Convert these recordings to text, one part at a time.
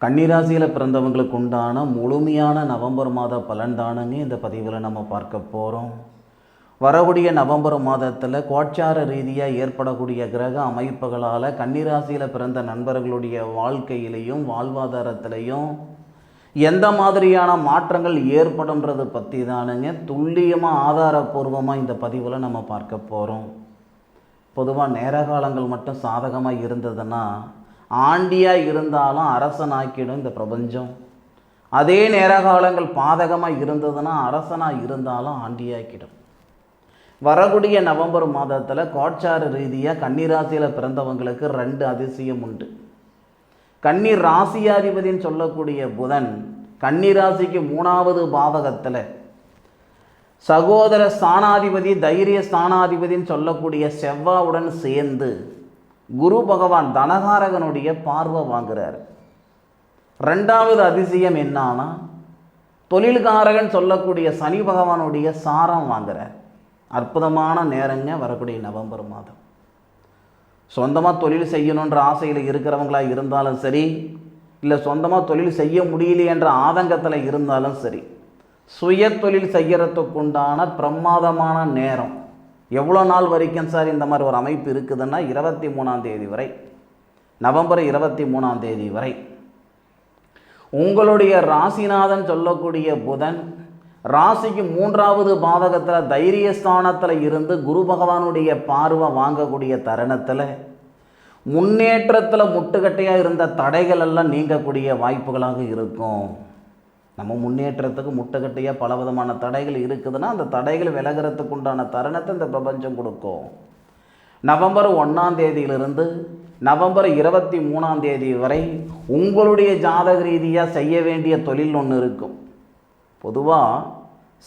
கன்னிராசியில் பிறந்தவங்களுக்கு உண்டான முழுமையான நவம்பர் மாத பலன் தானுங்க இந்த பதிவில் நம்ம பார்க்க போகிறோம் வரக்கூடிய நவம்பர் மாதத்தில் கோட்சார ரீதியாக ஏற்படக்கூடிய கிரக அமைப்புகளால் கன்னிராசியில் பிறந்த நண்பர்களுடைய வாழ்க்கையிலையும் வாழ்வாதாரத்திலையும் எந்த மாதிரியான மாற்றங்கள் ஏற்படும்ன்றதை பற்றி தானுங்க துல்லியமாக ஆதாரபூர்வமாக இந்த பதிவில் நம்ம பார்க்க போகிறோம் பொதுவாக நேர காலங்கள் மட்டும் சாதகமாக இருந்ததுன்னா ஆண்டியாக இருந்தாலும் அரசனாக்கிடும் இந்த பிரபஞ்சம். அதே நேர காலங்கள் பாதகமாக இருந்ததுன்னா அரசனாக இருந்தாலும் ஆண்டியாக்கிடும். வரக்கூடிய நவம்பர் மாதத்தில் கோட்சார ரீதியாக கன்னிராசியில் பிறந்தவங்களுக்கு ரெண்டு அதிசயம் உண்டு. கன்னி ராசியாதிபதின்னு சொல்லக்கூடிய புதன் கன்னிராசிக்கு மூணாவது பாதகத்தில். சகோதர ஸ்தானாதிபதி தைரிய ஸ்தானாதிபதின்னு சொல்லக்கூடிய செவ்வாவுடன் சேர்ந்து குரு பகவான் தனகாரகனுடைய பார்வை வாங்குறார். ரெண்டாவது அதிசயம் என்னான்னா தொழில்காரகன் சொல்லக்கூடிய சனி பகவானுடைய சாரம் வாங்குறார். அற்புதமான நேரங்க வரக்கூடிய நவம்பர் மாதம். சொந்தமாக தொழில் செய்யணுன்ற ஆசையில் இருக்கிறவங்களா இருந்தாலும் சரி இல்லை சொந்தமாக தொழில் செய்ய முடியலையென்ற ஆதங்கத்தில் இருந்தாலும் சரி சுய தொழில் செய்கிறதுக்குண்டான பிரமாதமான நேரம். எவ்வளோ நாள் வரைக்கும் சார் இந்த மாதிரி ஒரு அமைப்பு இருக்குதுன்னா இருபத்தி மூணாம் தேதி வரை நவம்பர் இருபத்தி மூணாம் தேதி வரை. உங்களுடைய ராசிநாதன் சொல்லக்கூடிய புதன் ராசிக்கு மூன்றாவது பாதகத்தில் தைரியஸ்தானத்தில் இருந்து குரு பகவானுடைய பார்வை வாங்கக்கூடிய தருணத்தில் முன்னேற்றத்தில் முட்டுக்கட்டையாக இருந்த தடைகள் எல்லாம் நீங்கக்கூடிய வாய்ப்புகளாக இருக்கும். நம்ம முன்னேற்றத்துக்கு முட்டுக்கட்டையாக பல விதமான தடைகள் இருக்குதுன்னா அந்த தடைகள் விலகிறதுக்கு உண்டான தருணத்தை இந்த பிரபஞ்சம் கொடுக்கும். நவம்பர் ஒன்றாம் தேதியிலிருந்து நவம்பர் இருபத்தி மூணாம் தேதி வரை உங்களுடைய ஜாதக ரீதியாக செய்ய வேண்டிய தொழில் ஒன்று இருக்கும். பொதுவாக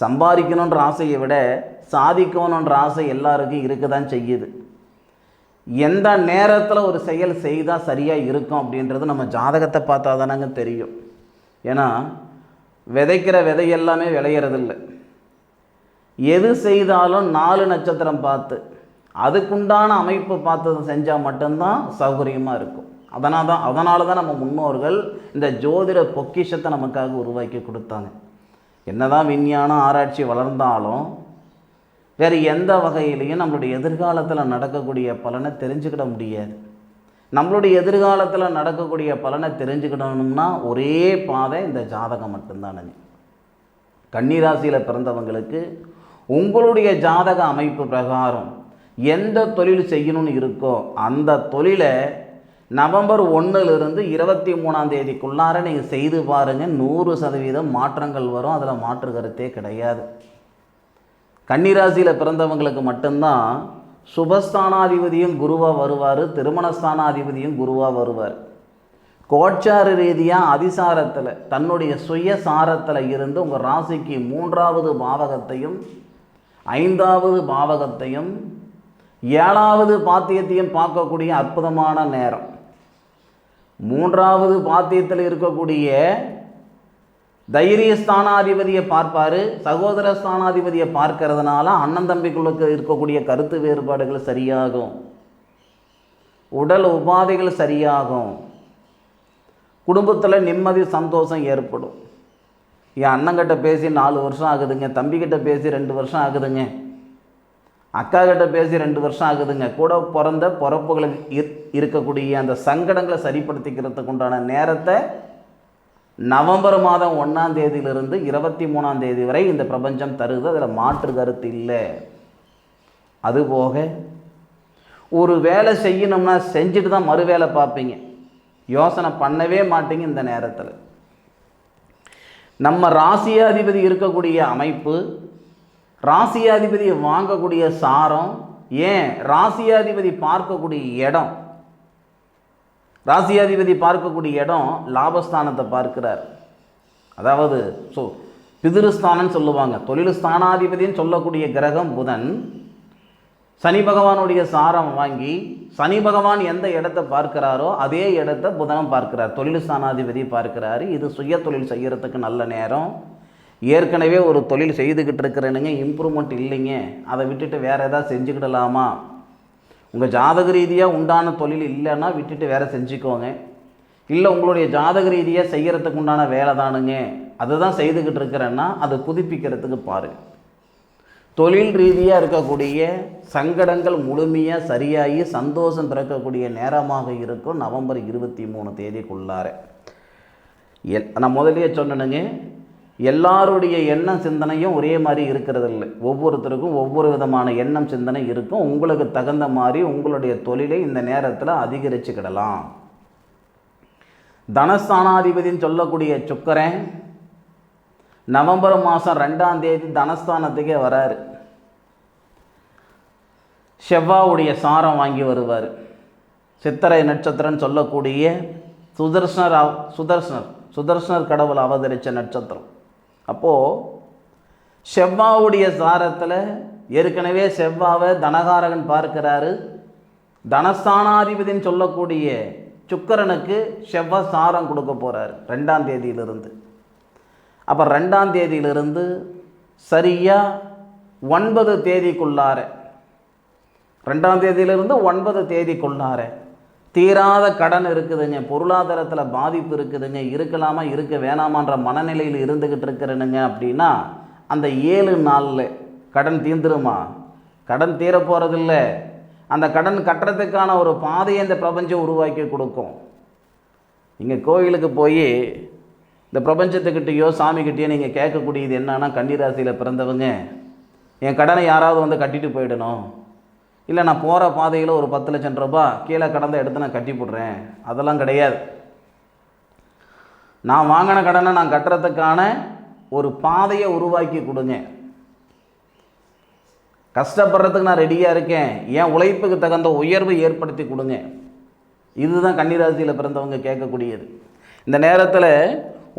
சம்பாதிக்கணுன்ற ஆசையை விட சாதிக்கணுன்ற ஆசை எல்லாருக்கும் இருக்க தான் செய்யுது. எந்த நேரத்தில் ஒரு செயல் செய்தால் சரியாக இருக்கும் அப்படின்றது நம்ம ஜாதகத்தை பார்த்தா தானங்க தெரியும். ஏன்னா விதைக்கிற விதை எல்லாமே எது செய்தாலும் நாலு நட்சத்திரம் பார்த்து அதுக்குண்டான அமைப்பு பார்த்து செஞ்சால் மட்டும்தான் சௌகரியமாக இருக்கும். அதனால் தான் அதனால தான் நம்ம முன்னோர்கள் இந்த ஜோதிட பொக்கிஷத்தை நமக்காக உருவாக்கி கொடுத்தாங்க. என்னதான் விஞ்ஞானம் ஆராய்ச்சி வளர்ந்தாலும் வேறு எந்த வகையிலையும் நம்மளுடைய எதிர்காலத்தில் நடக்கக்கூடிய பலனை தெரிஞ்சுக்கிட முடியாது. நம்மளுடைய எதிர்காலத்தில் நடக்கக்கூடிய பலனை தெரிஞ்சுக்கிடணும்னா ஒரே பாதை இந்த ஜாதகம் மட்டும்தான் கன்னிராசியில் பிறந்தவங்களுக்கு உங்களுடைய ஜாதக அமைப்பு பிரகாரம் எந்த தொழில் செய்யணும்னு இருக்கோ அந்த தொழிலை நவம்பர் ஒன்றுலேருந்து இருபத்தி மூணாம் தேதிக்குள்ளார நீங்கள் செய்து பாருங்கள் நூறு சதவீதம் மாற்றங்கள் வரும். அதில் மாற்று கருத்தே கிடையாது. கன்னிராசியில் பிறந்தவங்களுக்கு மட்டும்தான் சுபஸ்தானாதிபதியும் குருவாக வருவார் திருமணஸ்தானாதிபதியும் குருவாக வருவார். கோட்சார ரீதியாக அதிசாரத்தில் தன்னுடைய சுய சாரத்தில் இருந்து உங்கள் ராசிக்கு மூன்றாவது பாவகத்தையும் ஐந்தாவது பாவகத்தையும் ஏழாவது பாத்தியத்தையும் பார்க்கக்கூடிய அற்புதமான நேரம். மூன்றாவது பாத்தியத்தில் இருக்கக்கூடிய தைரிய ஸ்தானாதிபதியை பார்ப்பார் சகோதர ஸ்தானாதிபதியை பார்க்கறதுனால அண்ணன் தம்பிக்குள்ளுக்கு இருக்கக்கூடிய கருத்து வேறுபாடுகள் சரியாகும். உடல் உபாதைகள் சரியாகும். குடும்பத்தில் நிம்மதி சந்தோஷம் ஏற்படும். என் அண்ணங்கிட்ட பேசி நாலு வருஷம் ஆகுதுங்க தம்பிக்கிட்ட பேசி ரெண்டு வருஷம் ஆகுதுங்க. அக்கா கிட்ட பேசி ரெண்டு வருஷம் ஆகுதுங்க. கூட பிறந்த பிறப்புகளுக்கு இர்- இருக்கக்கூடிய அந்த சங்கடங்களை சரிப்படுத்திக்கிறதுக்கு உண்டான நேரத்தை நவம்பர் மாதம் ஒன்றாம் தேதியிலிருந்து இருபத்தி மூணாம் தேதி வரை இந்த பிரபஞ்சம் தருது. அதில் மாற்று கருத்து இல்லை. அதுபோக ஒரு வேலை செய்யணும்னா செஞ்சுட்டு தான் மறு வேலை பார்ப்பீங்க. யோசனை பண்ணவே மாட்டீங்க இந்த நேரத்தில். நம்ம ராசியாதிபதி இருக்கக்கூடிய அமைப்பு ராசியாதிபதியை வாங்கக்கூடிய சாரம் ஏன்? ராசியாதிபதி பார்க்கக்கூடிய இடம். ராசியாதிபதி பார்க்கக்கூடிய இடம் லாபஸ்தானத்தை பார்க்கிறார். அதாவது ஸோ பிதிருஸ்தானம்னு சொல்லுவாங்க. தொழில் ஸ்தானாதிபதின்னு சொல்லக்கூடிய கிரகம் புதன். சனி பகவானுடைய சாரம் வாங்கி சனி பகவான் எந்த இடத்தை பார்க்கிறாரோ அதே இடத்த புதனம் பார்க்கிறார். தொழில் ஸ்தானாதிபதி பார்க்கிறாரு. இது சுய தொழில் செய்கிறதுக்கு நல்ல நேரம். ஏற்கனவே ஒரு தொழில் செய்துக்கிட்டு இருக்கிறேனுங்க இம்ப்ரூவ்மெண்ட் இல்லைங்க. அதை விட்டுட்டு வேறு எதாவது செஞ்சுக்கிடலாமா? உங்கள் ஜாதக ரீதியாக உண்டான தொழில் இல்லைன்னா விட்டுட்டு வேறு செஞ்சுக்கோங்க. இல்லை உங்களுடைய ஜாதக ரீதியாக செய்கிறதுக்கு உண்டான வேலை தானுங்க. அதுதான் செய்துக்கிட்டு இருக்கிறேன்னா அதை புதுப்பிக்கிறதுக்கு பாரு. தொழில் ரீதியாக இருக்கக்கூடிய சங்கடங்கள் முழுமையாக சரியாகி சந்தோஷம் பிறக்கக்கூடிய நேரமாக இருக்கும் நவம்பர் இருபத்தி மூணு தேதிக்குள்ளார. நான் முதலியே சொன்னேனுங்க. எல்லாருடைய எண்ணம் சிந்தனையும் ஒரே மாதிரி இருக்கிறது இல்லை ஒவ்வொருத்தருக்கும் ஒவ்வொரு விதமான எண்ணம் சிந்தனை இருக்கும். உங்களுக்கு தகுந்த மாதிரி உங்களுடைய தொழிலை இந்த நேரத்தில் அதிகரிச்சுக்கிடலாம். தனஸ்தானாதிபதின்னு சொல்லக்கூடிய சுக்கரன் நவம்பர் மாதம் ரெண்டாம் தேதி தனஸ்தானத்துக்கே வராரு. செவ்வாவுடைய சாரம் வாங்கி வருவார். சித்திரை நட்சத்திரம்னு சொல்லக்கூடிய சுதர்ஷனர் அவ சுதர்ஷனர் சுதர்ஷனர் கடவுள் அவதரித்த நட்சத்திரம். அப்போது செவ்வாவுடைய சாரத்தில் ஏற்கனவே செவ்வாவை தனகாரகன் பார்க்கிறாரு. தனஸ்தானாதிபதினு சொல்லக்கூடிய சுக்கரனுக்கு செவ்வாய் சாரம் கொடுக்க போகிறார் ரெண்டாம் தேதியிலிருந்து. அப்போ ரெண்டாம் தேதியிலிருந்து சரியாக ஒன்பது தேதிக்குள்ளார ரெண்டாம் தேதியிலிருந்து ஒன்பது தேதிக்குள்ளார தீராத கடன் இருக்குதுங்க. பொருளாதாரத்தில் பாதிப்பு இருக்குதுங்க. இருக்கலாமா இருக்க வேணாமான்ற மனநிலையில் இருந்துக்கிட்டு இருக்கிறனுங்க அப்படின்னா அந்த ஏழு நாளில் கடன் தீர்ந்துருமா கடன் தீரப்போகிறதில்ல அந்த கடன் கட்டுறதுக்கான ஒரு பாதையை இந்த பிரபஞ்சம் உருவாக்கி கொடுக்கும். நீங்கள் கோயிலுக்கு போய் இந்த பிரபஞ்சத்துக்கிட்டேயோ சாமிக்கிட்டேயோ நீங்கள் கேட்கக்கூடியது என்னன்னா கன்னிராசியில் பிறந்தவங்க என் கடனை யாராவது வந்து கட்டிட்டு போயிடணும். இல்லை நான் போகிற பாதையில் ஒரு பத்து லட்சம் ரூபாய் கீழே கடந்த எடுத்து நான் கட்டி போடுறேன். அதெல்லாம் கிடையாது. நான் வாங்கின கடனை நான் கட்டுறதுக்கான ஒரு பாதையை உருவாக்கி கொடுங்க. கஷ்டப்படுறதுக்கு நான் ரெடியாக இருக்கேன். என் உழைப்புக்கு தகுந்த உயர்வை ஏற்படுத்தி கொடுங்க. இதுதான் கன்னிராசியில் பிறந்தவங்க கேட்கக்கூடியது. இந்த நேரத்தில்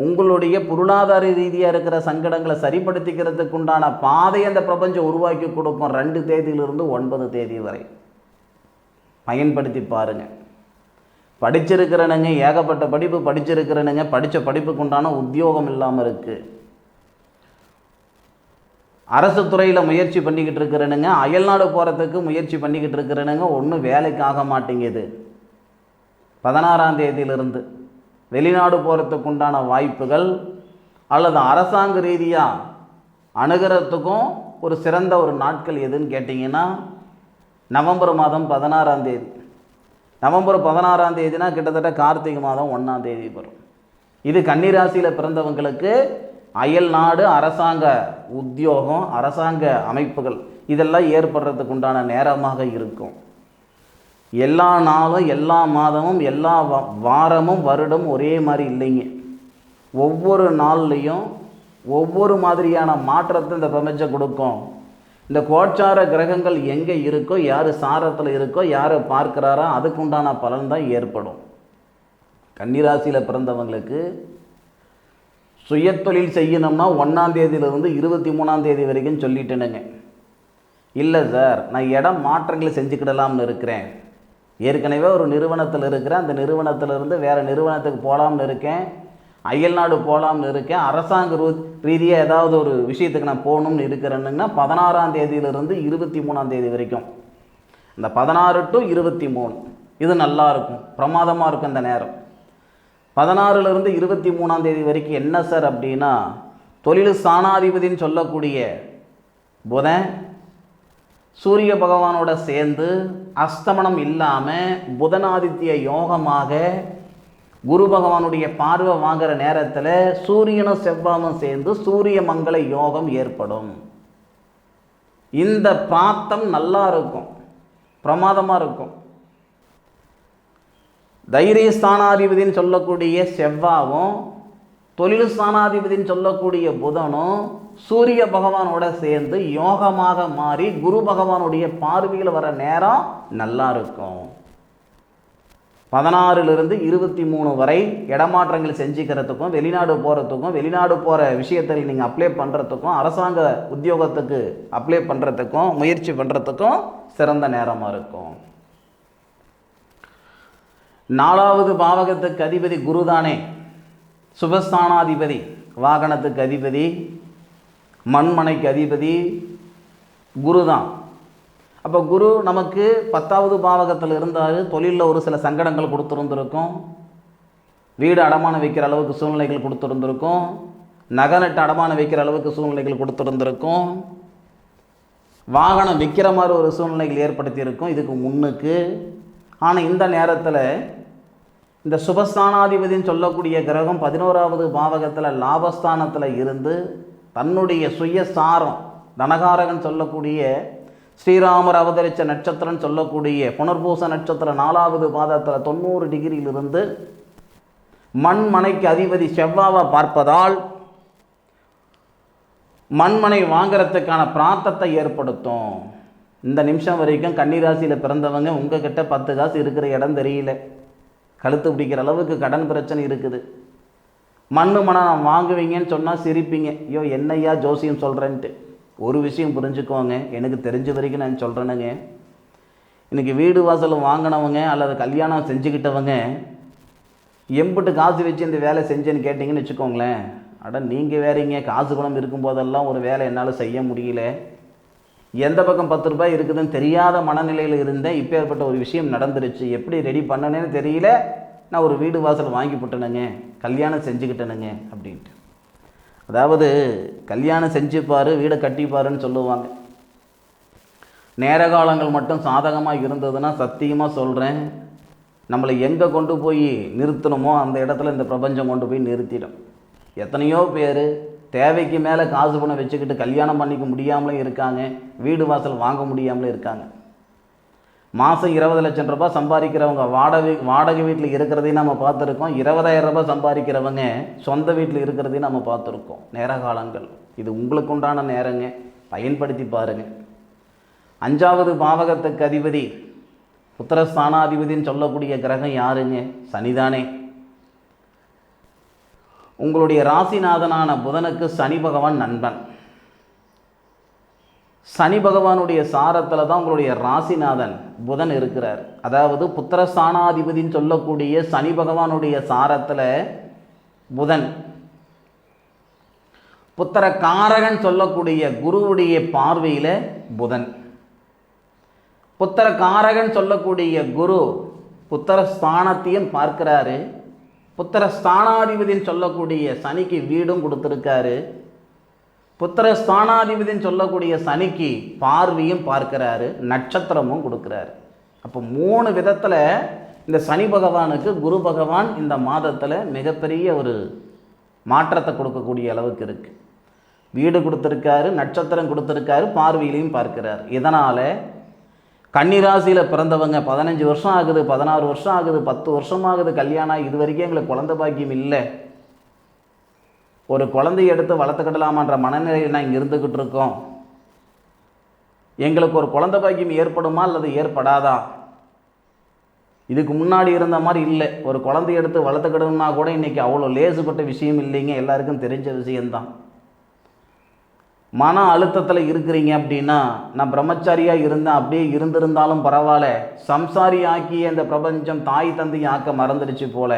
உங்களுடைய பொருளாதார ரீதியாக இருக்கிற சங்கடங்களை சரிப்படுத்திக்கிறதுக்கு உண்டான பாதையை அந்த பிரபஞ்சம் உருவாக்கி கொடுப்போம் ரெண்டு தேதியிலிருந்து ஒன்பது தேதி வரை. பயன்படுத்தி பாருங்கள் படிச்சிருக்கிறனுங்க ஏகப்பட்ட படிப்பு படிச்சிருக்கிறனுங்க படித்த படிப்புக்கு உண்டான உத்தியோகம் இல்லாமல் இருக்குது அரசு துறையில் முயற்சி பண்ணிக்கிட்டு இருக்கிறனுங்க அயல்நாடு போகிறதுக்கு முயற்சி பண்ணிக்கிட்டு இருக்கிறனுங்க ஒன்றும் வேலைக்கு ஆக மாட்டேங்குது. பதினாறாம் தேதியிலிருந்து. வெளிநாடு போகிறதுக்கு உண்டான வாய்ப்புகள் அல்லது அரசாங்க ரீதியாக அணுகிறதுக்கும் ஒரு சிறந்த ஒரு நாட்கள் எதுன்னு கேட்டிங்கன்னா நவம்பர் மாதம் பதினாறாம் தேதி. நவம்பர் பதினாறாம் தேதினா கிட்டத்தட்ட கார்த்திகை மாதம் ஒன்றாம் தேதி வரும். இது கன்னிராசியில் பிறந்தவங்களுக்கு அயல் நாடு அரசாங்க உத்தியோகம் அரசாங்க அமைப்புகள் இதெல்லாம் ஏற்படுறதுக்கு உண்டான நேரமாக இருக்கும். எல்லா நாளும் எல்லா மாதமும் எல்லா வாரமும் வருடம் ஒரே மாதிரி இல்லைங்க. ஒவ்வொரு நாள்லேயும் ஒவ்வொரு மாதிரியான மாற்றத்தை இந்த பிரபஞ்சம் கொடுக்கும். இந்த கோச்சார கிரகங்கள் எங்கே இருக்கோ யார் சாரத்தில் இருக்கோ யார் பார்க்குறாரோ அதுக்குண்டான பலன் தான் ஏற்படும். கன்னிராசியில் பிறந்தவங்களுக்கு சுயத்தொழில் செய்யணும்னா ஒன்றாம் தேதியிலிருந்து இருபத்தி மூணாம் தேதி வரைக்கும் சொல்லிட்டேனுங்க. இல்லை சார் நான் இடம் மாற்றங்களை செஞ்சுக்கிடலாம்னு இருக்கிறேன். ஏற்கனவே ஒரு நிறுவனத்தில் இருக்கிறேன். அந்த நிறுவனத்திலிருந்து வேறு நிறுவனத்துக்கு போகலாம்னு இருக்கேன். அயல்நாடு போகலாம்னு இருக்கேன். அரசாங்க ரூ ரீதியாக ஏதாவது ஒரு விஷயத்துக்கு நான் போகணும்னு இருக்கிறேன்னுங்கன்னா பதினாறாம் தேதியிலிருந்து இருபத்தி மூணாம் தேதி வரைக்கும். இந்த பதினாறு டு இருபத்தி மூணு. இது நல்லா இருக்கும். பிரமாதமாக இருக்கும் இந்த நேரம். பதினாறுலேருந்து இருபத்தி மூணாம் தேதி வரைக்கும் என்ன சார் அப்படின்னா தொழில் ஸ்தானாதிபதின்னு சொல்லக்கூடிய புதன் சூரிய பகவானோட சேர்ந்து அஸ்தமனம் இல்லாமல் புதனாதித்ய யோகமாக குரு பகவானுடைய பார்வை வாங்குற நேரத்தில் சூரியனும் செவ்வாயும் சேர்ந்து சூரிய மங்கள யோகம் ஏற்படும். இந்த பிராத்தம் நல்லா இருக்கும். பிரமாதமாக இருக்கும். தைரிய ஸ்தானாதிபதின்னு சொல்லக்கூடிய செவ்வாவும் தொழில் ஸ்தானாதிபதின்னு சொல்லக்கூடிய புதனும் சூரிய பகவானோட சேர்ந்து யோகமாக மாறி குரு பகவானுடைய பார்வையில் வர நேரம் நல்லா இருக்கும். பதினாறுலேருந்து இருபத்தி மூணு வரை இடமாற்றங்கள் செஞ்சுக்கிறதுக்கும் வெளிநாடு போகிறதுக்கும் வெளிநாடு போகிற விஷயத்தில் நீங்கள் அப்ளை பண்ணுறதுக்கும் அரசாங்க உத்தியோகத்துக்கு அப்ளை பண்ணுறதுக்கும் முயற்சி பண்ணுறதுக்கும் சிறந்த நேரமாக இருக்கும். நாலாவது பாவகத்துக்கு அதிபதி குருதானே. சுபஸ்தானாதிபதி வாகனத்துக்கு அதிபதி மண்மனைக்கு அதிபதி குரு தான் அப்போ குரு நமக்கு பத்தாவது பாவகத்தில் இருந்தால் தொழிலில் ஒரு சில சங்கடங்கள் கொடுத்துருந்துருக்கும். வீடு அடமானம் வைக்கிற அளவுக்கு சூழ்நிலைகள் கொடுத்துருந்துருக்கும். நகை நட்டு அடமானம் வைக்கிற அளவுக்கு சூழ்நிலைகள் கொடுத்துருந்துருக்கும். வாகனம் விற்கிற மாதிரி ஒரு சூழ்நிலைகள் ஏற்படுத்தியிருக்கும் இதுக்கு முன்னுக்கு. ஆனால் இந்த நேரத்தில் இந்த சுபஸ்தானாதிபதின்னு சொல்லக்கூடிய கிரகம் பதினோராவது பாவகத்தில் லாபஸ்தானத்தில் இருந்து தன்னுடைய சுயசாரம் தனகாரகன் சொல்லக்கூடிய ஸ்ரீராமர் அவதரித்த நட்சத்திரம் சொல்லக்கூடிய புனர்பூச நட்சத்திரம் நாலாவது பாதத்தில் தொண்ணூறு டிகிரியிலிருந்து மண்மனைக்கு அதிபதி செவ்வாவை பார்ப்பதால் மண்மனை வாங்கிறதுக்கான பிராத்தத்தை ஏற்படுத்தும். இந்த நிமிஷம் வரைக்கும் கன்னிராசியில் பிறந்தவங்க உங்ககிட்ட பத்து காசு இருக்கிற இடம் தெரியல. கழுத்து பிடிக்கிற அளவுக்கு கடன் பிரச்சனை இருக்குது. மண்ணு மனம் வாங்குவீங்கன்னு சொன்னால் சிரிப்பீங்க. ஐயோ என்னையா ஜோசியம் சொல்கிறேன்ட்டு ஒரு விஷயம் புரிஞ்சுக்கோங்க. எனக்கு தெரிஞ்ச வரைக்கும் நான் சொல்கிறேனுங்க இன்றைக்கி வீடு வாசல் வாங்கினவங்க அல்லது கல்யாணம் செஞ்சுக்கிட்டவங்க எம்பிட்டு காசு வச்சு இந்த வேலை செஞ்சேன்னு கேட்டிங்கன்னு வச்சுக்கோங்களேன். அட நீங்கள் வேறீங்க. காசு குணம் இருக்கும்போதெல்லாம் ஒரு வேலை என்னால் செய்ய முடியல. எந்த பக்கம் பத்து ரூபாய் இருக்குதுன்னு தெரியாத மனநிலையில் இருந்தேன். இப்போ ஏற்பட்ட ஒரு விஷயம் நடந்துருச்சு. எப்படி ரெடி பண்ணனேன்னு தெரியல. நான் ஒரு வீடு வாசல் வாங்கி போட்டேனுங்க கல்யாணம் செஞ்சுக்கிட்டேனுங்க அப்படின்ட்டு. அதாவது கல்யாணம் செஞ்சுப்பார் வீடை கட்டிப்பாருன்னு சொல்லுவாங்க. நேர காலங்கள் மட்டும் சாதகமாக இருந்ததுன்னா சத்தியமாக சொல்கிறேன் நம்மளை எங்கே கொண்டு போய் நிறுத்தணுமோ அந்த இடத்துல இந்த பிரபஞ்சம் கொண்டு போய் நிறுத்திடும். எத்தனையோ பேர் தேவைக்கு மேலே காசு பணம் வச்சுக்கிட்டு கல்யாணம் பண்ணிக்க முடியாமலும் இருக்காங்க வீடு வாசல் வாங்க முடியாமலும் இருக்காங்க. மாதம் இருபது லட்சம் ரூபாய் சம்பாதிக்கிறவங்க வாடகை வாடகை வீட்டில் இருக்கிறதையும் நம்ம பார்த்துருக்கோம். இருபதாயிரம் ரூபாய் சம்பாதிக்கிறவங்க சொந்த வீட்டில் இருக்கிறதையும் நம்ம பார்த்துருக்கோம். நேர காலங்கள். இது உங்களுக்கு உண்டான நேரங்க. பயன்படுத்தி பாருங்கள் அஞ்சாவது பாவகத்துக்கு அதிபதி புத்திரஸ்தானாதிபதின்னு சொல்லக்கூடிய கிரகம் யாருங்க? சனிதானே. உங்களுடைய ராசிநாதனான புதனுக்கு சனி பகவான் நண்பன். சனி பகவானுடைய சாரத்தில் தான் உங்களுடைய ராசிநாதன் புதன் இருக்கிறார். அதாவது புத்திரஸ்தானாதிபதின்னு சொல்லக்கூடிய சனி பகவானுடைய சாரத்தில் புதன். புத்திர காரகன் சொல்லக்கூடிய குருவுடைய பார்வையில் புதன். புத்திர காரகன் சொல்லக்கூடிய குரு புத்திர ஸ்தானத்தையும் பார்க்கிறாரு. புத்திர ஸ்தானாதிபதின்னு சொல்லக்கூடிய சனிக்கு வீடும் கொடுத்துருக்காரு. புத்திர ஸ்தானாதிபதின்னு சொல்லக்கூடிய சனிக்கு பார்வையும் பார்க்கிறாரு நட்சத்திரமும் கொடுக்குறாரு. அப்போ மூணு விதத்தில் இந்த சனி பகவானுக்கு குரு பகவான் இந்த மாதத்தில் மிகப்பெரிய ஒரு மாற்றத்தை கொடுக்கக்கூடிய அளவுக்கு இருக்குது வீடு கொடுத்துருக்காரு நட்சத்திரம் கொடுத்துருக்காரு பார்வையிலையும் பார்க்கிறார். இதனால் கன்னிராசியில் பிறந்தவங்க பதினஞ்சு வருஷம் ஆகுது பதினாறு வருஷம் ஆகுது பத்து வருஷம் ஆகுது கல்யாணம் இது வரைக்கும் எங்களுக்கு குழந்த பாக்கியம் இல்லை. ஒரு குழந்தைய எடுத்து வளர்த்துக்கிடலாமான்ற மனநிலையில் நான் இருந்துக்கிட்டு இருக்கோம். எங்களுக்கு ஒரு குழந்தை பாக்கியம் ஏற்படுமா அல்லது ஏற்படாதா? இதுக்கு முன்னாடி இருந்த மாதிரி இல்லை. ஒரு குழந்தைய எடுத்து வளர்த்துக்கிடணும்னா கூட இன்றைக்கி அவ்வளோ லேசுப்பட்ட விஷயம் இல்லைங்க. எல்லாருக்கும் தெரிஞ்ச விஷயந்தான் மன அழுத்தத்தில் இருக்கிறீங்க அப்படின்னா நான் பிரம்மச்சாரியாக இருந்தேன். அப்படியே இருந்திருந்தாலும் பரவாயில்ல. சம்சாரி ஆக்கிய இந்த பிரபஞ்சம் தாய் தந்தையும் ஆக்க மறந்துடுச்சு போல.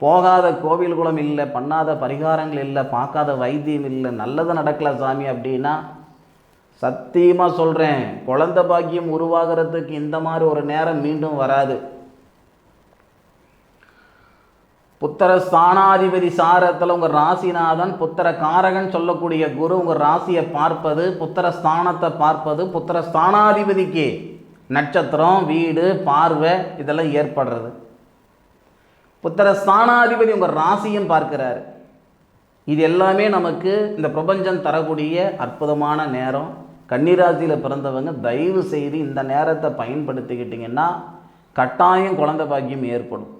போகாத கோவில் குளம் இல்லை பண்ணாத பரிகாரங்கள் இல்லை பார்க்காத வைத்தியம் இல்லை நல்லது நடக்கல சாமி அப்படின்னா சத்தியமாக சொல்கிறேன் குழந்த பாக்கியம் உருவாகிறதுக்கு இந்த மாதிரி ஒரு நேரம் மீண்டும் வராது. புத்திர ஸ்தானாதிபதி சாரத்தில் உங்கள் ராசிநாதன் புத்திர காரகன் சொல்லக்கூடிய குரு உங்கள் ராசியை பார்ப்பது புத்திர ஸ்தானத்தை பார்ப்பது புத்திர ஸ்தானாதிபதிக்கு நட்சத்திரம் வீடு பார்வை இதெல்லாம் ஏற்படுறது. புத்திர ஸ்தானாதிபதி உங்கள் ராசியும் பார்க்கிறாரு. இது எல்லாமே நமக்கு இந்த பிரபஞ்சம் தரக்கூடிய அற்புதமான நேரம். கன்னிராசியில் பிறந்தவங்க தயவு செய்து இந்த நேரத்தை பயன்படுத்திக்கிட்டிங்கன்னா கட்டாயம் குழந்தை பாக்கியம் ஏற்படும்.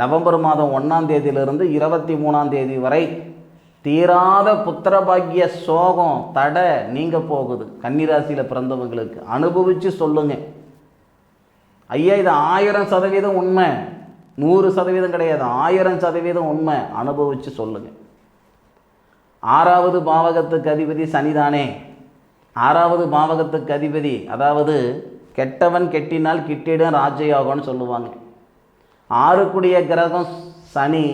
நவம்பர் மாதம் ஒன்றாம் தேதியிலிருந்து இருபத்தி மூணாம் தேதி வரை தீராத புத்திர பாக்கிய சோகம் தடை நீங்கள் போகுது கன்னிராசியில் பிறந்தவங்களுக்கு. அனுபவித்து சொல்லுங்க. ஐயா இது ஆயிரம் சதவீதம் உண்மை. நூறு சதவீதம் கிடையாது ஆயிரம் சதவீதம் உண்மை. அனுபவித்து சொல்லுங்கள் ஆறாவது பாவகத்துக்கு அதிபதி சனிதானே. ஆறாவது பாவகத்துக்கு அதிபதி அதாவது கெட்டவன் கெட்டினால் கிட்டிடம் ராஜயோகம்னு சொல்லுவாங்க. ஆறுக்குடிய கிரகம் சனி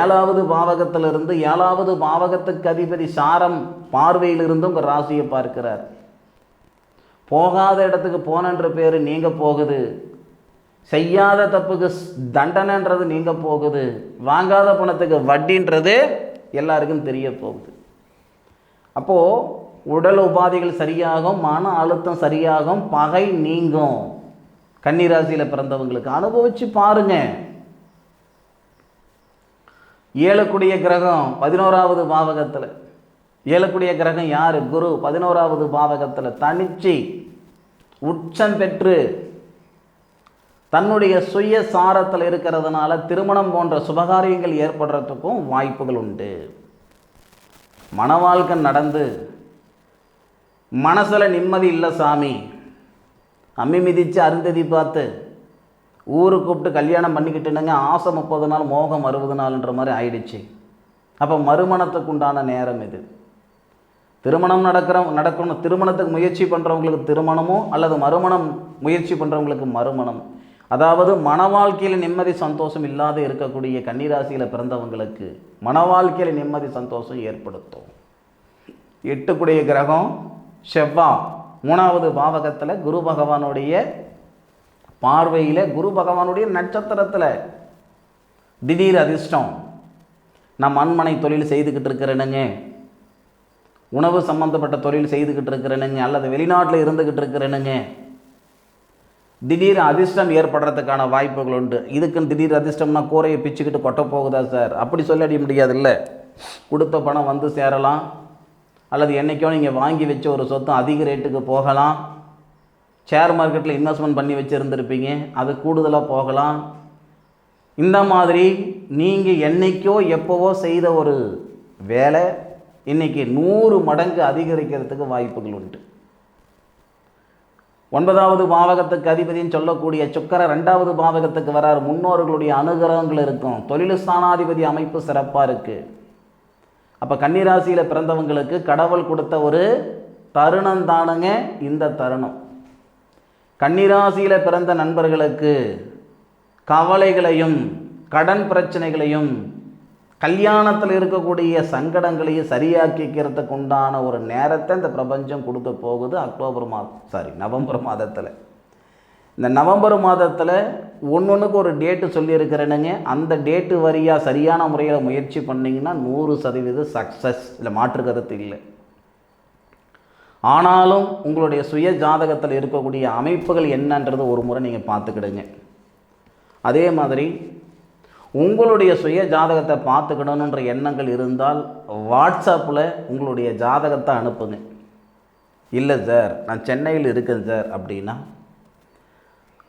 ஏழாவது பாவகத்திலிருந்து ஏழாவது பாவகத்துக்கு அதிபதி சாரம் பார்வையிலிருந்து உங்கள் ராசியை பார்க்கிறார். போகாத இடத்துக்கு போனன்ற பேர் நீங்கள் போகுது. செய்யாத தப்புக்கு ஸ்- தண்டனைன்றது நீங்க போகுது வாங்காத பணத்துக்கு வட்டின்றது எல்லாருக்கும் தெரிய போகுது. அப்போது உடல் உபாதைகள் சரியாகும் மன அழுத்தம் சரியாகும் பகை நீங்கும். கன்னிராசியில் பிறந்தவங்களுக்கு அனுபவிச்சு பாருங்க. ஏழக்கூடிய கிரகம் பதினோராவது பாவகத்தில் ஏழக்கூடிய கிரகம் யார்? குரு. பதினோராவது பாவகத்தில் தனிச்சு உச்சம் பெற்று தன்னுடைய சுய சாரத்தில் இருக்கிறதுனால திருமணம் போன்ற சுபகாரியங்கள் ஏற்படுறதுக்கும் வாய்ப்புகள் உண்டு. மனவாழ்க்கை நடந்து மனசில் நிம்மதி இல்லை சாமி. அம்மி மிதித்து அருந்ததி பார்த்து ஊரு கூப்பிட்டு கல்யாணம் பண்ணிக்கிட்டுனுங்க ஆசை முப்பது நாள் மோகம் அறுபது நாள்ன்ற மாதிரி ஆயிடுச்சு. அப்போ மறுமணத்துக்கு உண்டான நேரம் இது. திருமணம் நடக்கிற நடக்கணும் திருமணத்துக்கு முயற்சி பண்ணுறவங்களுக்கு திருமணமும் அல்லது மறுமணம் முயற்சி பண்ணுறவங்களுக்கு மறுமணம்? அதாவது மன வாழ்க்கையில் நிம்மதி சந்தோஷம் இல்லாத இருக்கக்கூடிய கன்னிராசியில் பிறந்தவங்களுக்கு மன வாழ்க்கையில் நிம்மதி சந்தோஷம் ஏற்படுத்தும். எட்டுக்குடைய கிரகம் செவ்வா. மூணாவது பாவகத்தில் குரு பகவானுடைய பார்வையில் குரு பகவானுடைய நட்சத்திரத்தில் திடீர் அதிர்ஷ்டம். நான் மண்மனை தொழில் செய்துக்கிட்டு இருக்கிறேனுங்க. உணவு சம்பந்தப்பட்ட தொழில் செய்துக்கிட்டு இருக்கிறேனுங்க. அல்லது வெளிநாட்டில் இருந்துக்கிட்டு இருக்கிறேனுங்க. திடீர் அதிர்ஷ்டம் ஏற்படுறதுக்கான வாய்ப்புகள் உண்டு. இதுக்குன்னு திடீர் அதிர்ஷ்டம்னா கூரையை பிச்சுக்கிட்டு கொட்ட போகுதா சார்? அப்படி சொல்லிட அடிய முடியாதுல்ல. கொடுத்த பணம் வந்து சேரலாம். அல்லது என்றைக்கோ நீங்கள் வாங்கி வச்ச ஒரு சொத்து அதிக ரேட்டுக்கு போகலாம். ஷேர் மார்க்கெட்டில் இன்வெஸ்ட்மெண்ட் பண்ணி வச்சுருந்துருப்பீங்க. அது கூடுதலாக போகலாம். இந்த மாதிரி நீங்கள் என்னைக்கோ எப்போவோ செய்த ஒரு வேலை இன்னைக்கு நூறு மடங்கு அதிகரிக்கிறதுக்கு வாய்ப்புகள் உண்டு. ஒன்பதாவது பாவகத்துக்கு அதிபதின்னு சொல்லக்கூடிய சுக்கர ரெண்டாவது பாவகத்துக்கு வரார். முன்னோர்களுடைய அனுகிரகங்கள் இருக்கும். தொழில் ஸ்தானாதிபதி அமைப்பு சிறப்பாக இருக்குது அப்போ கன்னிராசியில் பிறந்தவங்களுக்கு கடவுள் கொடுத்த ஒரு தருணம் தானுங்க இந்த தருணம். கன்னிராசியில் பிறந்த நண்பர்களுக்கு கவலைகளையும் கடன் பிரச்சனைகளையும் கல்யாணத்தில் இருக்கக்கூடிய சங்கடங்களையும் சரியாக்கிக்கிறதுக்கு உண்டான ஒரு நேரத்தை இந்த பிரபஞ்சம் கொடுக்க போகுது அக்டோபர் மாதம் சாரி நவம்பர் மாதத்தில். இந்த நவம்பர் மாதத்தில் ஒன்று ஒரு டேட்டு சொல்லியிருக்கிறேனுங்க. அந்த டேட்டு வரியாக சரியான முறையில் முயற்சி பண்ணிங்கன்னா நூறு சதவீத சக்ஸஸ் இல்லை மாற்று கருத்து இல்லை. ஆனாலும் உங்களுடைய சுய ஜாதகத்தில் இருக்கக்கூடிய அமைப்புகள் என்னன்றது ஒரு முறை நீங்கள் பார்த்துக்கிடுங்க. அதே மாதிரி உங்களுடைய சுய ஜாதகத்தை பார்த்துக்கணுன்ற எண்ணங்கள் இருந்தால் வாட்ஸ்அப்பில் உங்களுடைய ஜாதகத்தை அனுப்புங்க. இல்லை சார் நான் சென்னையில் இருக்கேன் சார் அப்படின்னா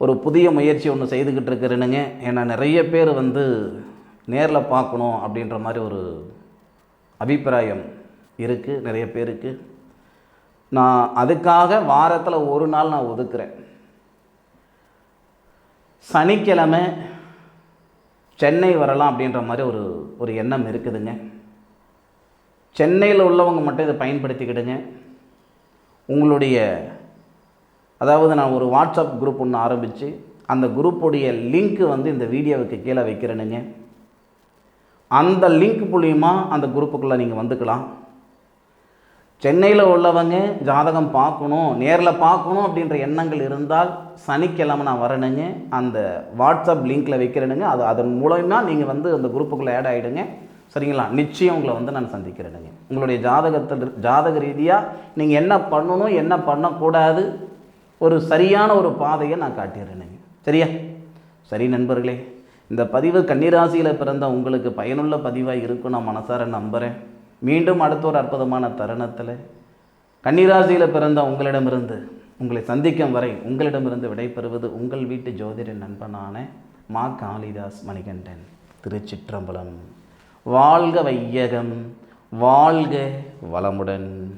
ஒரு புதிய முயற்சி ஒன்று செய்துக்கிட்டு இருக்கிறேனுங்க. ஏன்னா நிறைய பேர் வந்து நேரில் பார்க்கணும் அப்படின்ற மாதிரி ஒரு அபிப்பிராயம் இருக்குது நிறைய பேருக்கு. நான் அதுக்காக வாரத்தில் ஒரு நாள் நான் ஒதுக்குறேன். சனிக்கிழமை சென்னை வரலாம் அப்படின்ற மாதிரி ஒரு ஒரு எண்ணம் இருக்குதுங்க. சென்னையில் உள்ளவங்க மட்டும் இதை பயன்படுத்திக்கிடுங்க. உங்களுடைய அதாவது நான் ஒரு வாட்ஸ்அப் குரூப் ஒன்று ஆரம்பித்து அந்த குரூப்புடைய லிங்க்கு வந்து இந்த வீடியோவுக்கு கீழே வைக்கிறேனுங்க. அந்த லிங்க் மூலிமா அந்த குரூப்புக்குள்ளே நீங்கள் வந்துக்கலாம். சென்னையில் உள்ளவங்க ஜாதகம் பார்க்கணும் நேரில் பார்க்கணும் அப்படின்ற எண்ணங்கள் இருந்தால் சனிக்கிழமை நான் வரணுங்க. அந்த வாட்ஸ்அப் லிங்க்கில் வைக்கிறேனுங்க. அது அதன் மூலயமா நீங்கள் வந்து அந்த குரூப்புக்குள்ளே ஆட் ஆகிடுங்க சரிங்களா? நிச்சயம் உங்களை வந்து நான் சந்திக்கிறேனுங்க. உங்களுடைய ஜாதகத்தில் ஜாதக ரீதியாக நீங்கள் என்ன பண்ணணும் என்ன பண்ணக்கூடாது ஒரு சரியான ஒரு பாதையை நான் காட்டிடுறேனுங்க. சரியா? சரி நண்பர்களே இந்த பதிவு கன்னிராசியில் பிறந்த உங்களுக்கு பயனுள்ள பதிவாக இருக்கும் நான் மனசார நம்புகிறேன் மீண்டும் அடுத்த ஒரு அற்புதமான தருணத்தில் கன்னிராசியில் பிறந்த உங்களிடமிருந்து உங்களை சந்திக்கும் வரை உங்களிடமிருந்து விடைபெறுவது உங்கள் வீட்டு ஜோதிடன் நண்பனான மா காளிதாஸ் மணிகண்டன். திருச்சிற்றம்பலம். வாழ்க வையகம் வாழ்க வளமுடன்.